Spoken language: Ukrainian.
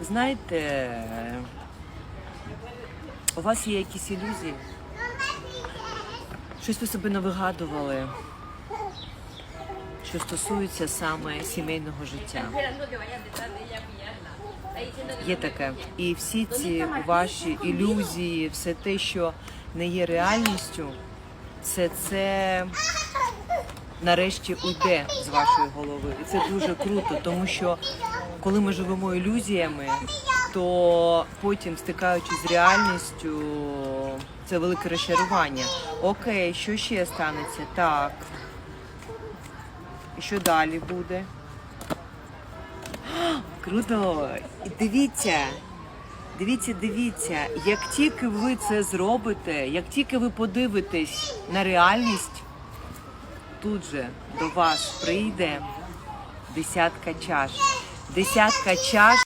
Знаєте, у вас є якісь ілюзії? Щось ви себе навигадували, що стосується саме сімейного життя. Є таке. І всі ці ваші ілюзії, все те, що не є реальністю, все це нарешті уйде з вашої голови. І це дуже круто, тому що коли ми живемо ілюзіями, то потім, стикаючись з реальністю, це велике розчарування. Окей, що ще станеться? Так. І що далі буде? Круто! І дивіться, дивіться, дивіться, як тільки ви це зробите, як тільки ви подивитесь на реальність, тут же до вас прийде десятка чаш. Десятка чаш